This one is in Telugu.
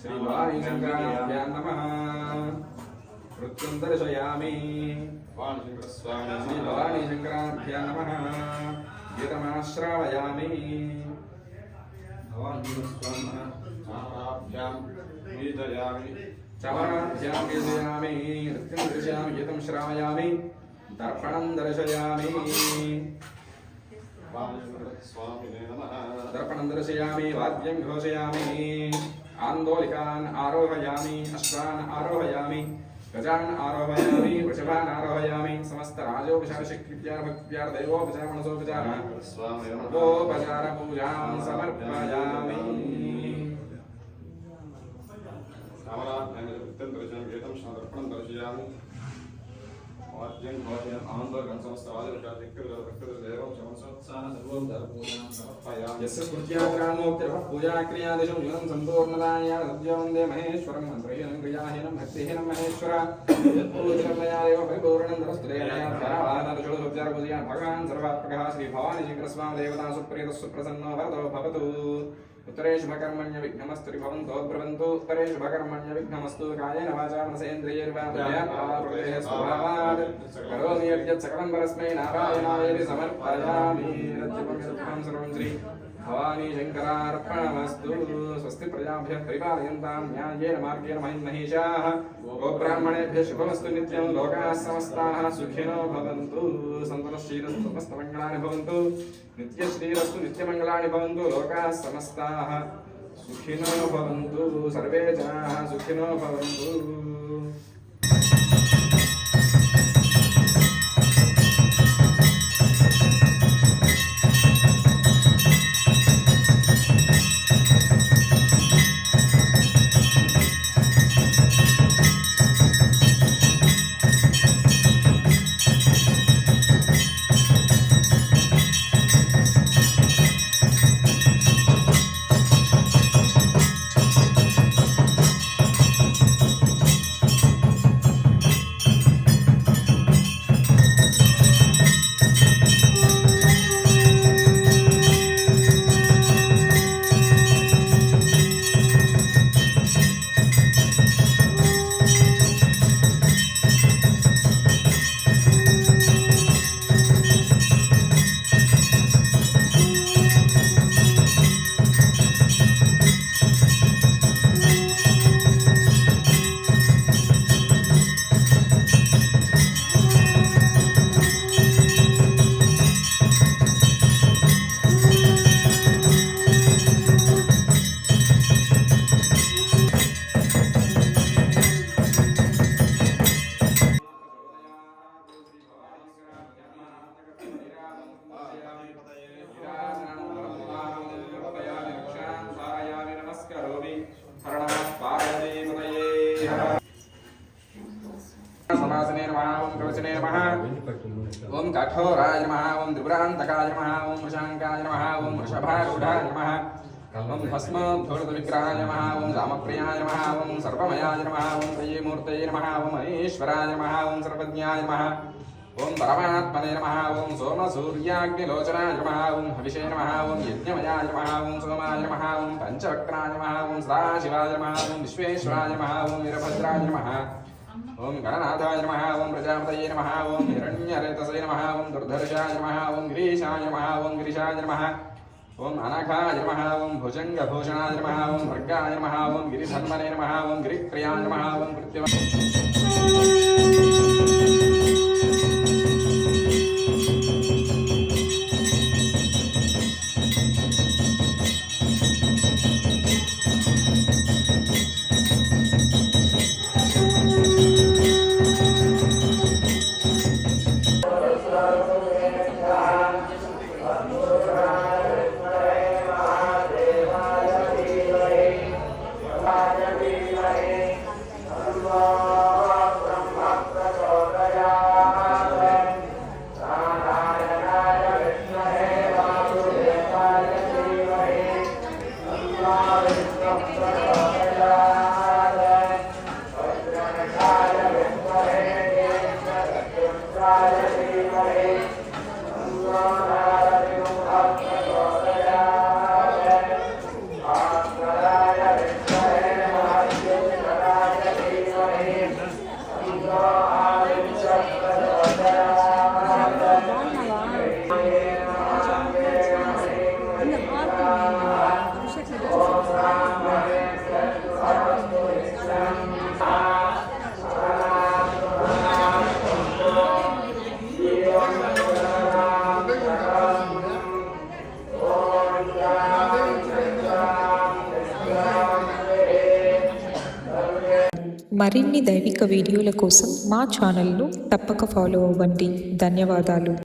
శ్రీవాణి శంకరాభ్యాం నమః. నృత్యం దర్శయామి. శ్రీభవాని శంకరాభ్యాం दर्पणं दर्शयामि वाद्यं घोषयामि आन्दोलिकान् आरोहयामि अश्वान् आरोहयामि, गजान् आरोहयामि, वृषभान् आरोहयामि समस्तराजोपचारशक्तिप्यार्भक्त्यार्दैवोपचारमनसोपचारोपचारपूजां समर्पयामि। रामनाथ दर्शनं गीतं दर्पणं दर्शयामि। ఆరోహయామి వృషభాన్ ఆరోహయామి సమస్త రాజోపచారశక్తిభ్యార భక్త్యార దైవోపచార మనసోపచార సర్వోపచార పూజాం సమర్పయామి యస్య స్మృత్యాగ్రామోక్తిరః పూజాక్రియాదిశం యూనం సంపూర్ణదాయ సద్యం వందే మహేశ్వరం మంత్రహీనం క్రియాహీనం భక్తిహీనం మహేశ్వర యత్పూజితం మయా దేవ పరిపూర్ణం ధరస్తురేణయాధారషోడోపచారపూజయాన్ భగవాన్ సర్వాత్మకः శ్రీ భవాని శంకరస్వామి దేవతా సుప్రీత సుప్రసన్నో వరదో భవతు ఉత్తరే శుభకర్మణ్య విఘ్నమస్తు భవంతో బ్రవంతు ఉత్తరే శుభకర్మణ్య విఘ్నమస్తు కాయేన వాచా మనసేంద్రియర్వా కరోమి యద్యత్ సకలం పరస్మై నారాయణాయ సమర్పయామి. రజ్జపం యదుఃఖం సర్వం శ్రీ భవానీ శంకరార్పణమస్తు. స్వస్తి ప్రజాభ్య పరిపాలయంతాం న్యాయేన మార్గేణ మహిమహేషాः గోబ్రాహ్మణేభ్య శుభమస్తు నిత్యం లోకాः సమస్తాः సుఖినో భవంతు. సంతతశ్రీరస్తు సమస్తమంగళాని భవంతు. నిత్యశ్రీరస్తు నిత్యమంగళాని భవంతు. లోకాः సమస్తాः సుఖినో భవంతు. సర్వే జనాः సుఖినో భవంతు. సమాసనే నమః ఓం కవచనే నమ ఓం కఠోరాయ నమః ఓం త్రిపురాంతకాయ నమ ఓం వృషాంకాయ నమ ఓం వృషభారుఢాయ నమ ఓం భస్మోద్ధూత విగ్రహాయ నమః ఓం రామప్రియాయ నమ ఓం సర్వమయాయ నమ ఓం త్రయీమూర్తయే నమ ఓం మహేశ్వరాయ నమ ఓం సర్వజ్ఞాయ నమ ఓం పరమాత్మనే నమ ఓం సోమసూర్యాగ్నిలోచనాయ నమ ఓం హవిషే నమ ఓం యజ్ఞమయాయ నమ ఓం సోమాయ నమ ఓం పంచవక్రాయ నమ ఓం సదాశివాయ నమ ఓం విశ్వేశ్వరాయ నమ ఓం వీరభద్రాయ నమః ఓం గణనాథాయ నమః ఓం ప్రజాపతయే నమః ఓం హిరణ్యరేతసే నమః ఓం దుర్ధర్షాయ నమః ఓం గిరీశాయ నమః ఓం గిరిశాయ నమః ఓం అనఘాయ నమః ఓం భుజంగభూషణాయ నమః ఓం భర్గాయ నమః ఓం గిరిధన్మనే నమః ఓం గిరిక్రియాయ నమః ఓం కృత్యవ మరిన్ని దైవిక వీడియోల కోసం మా ఛానల్ను తప్పక ఫాలో అవ్వండి. ధన్యవాదాలు.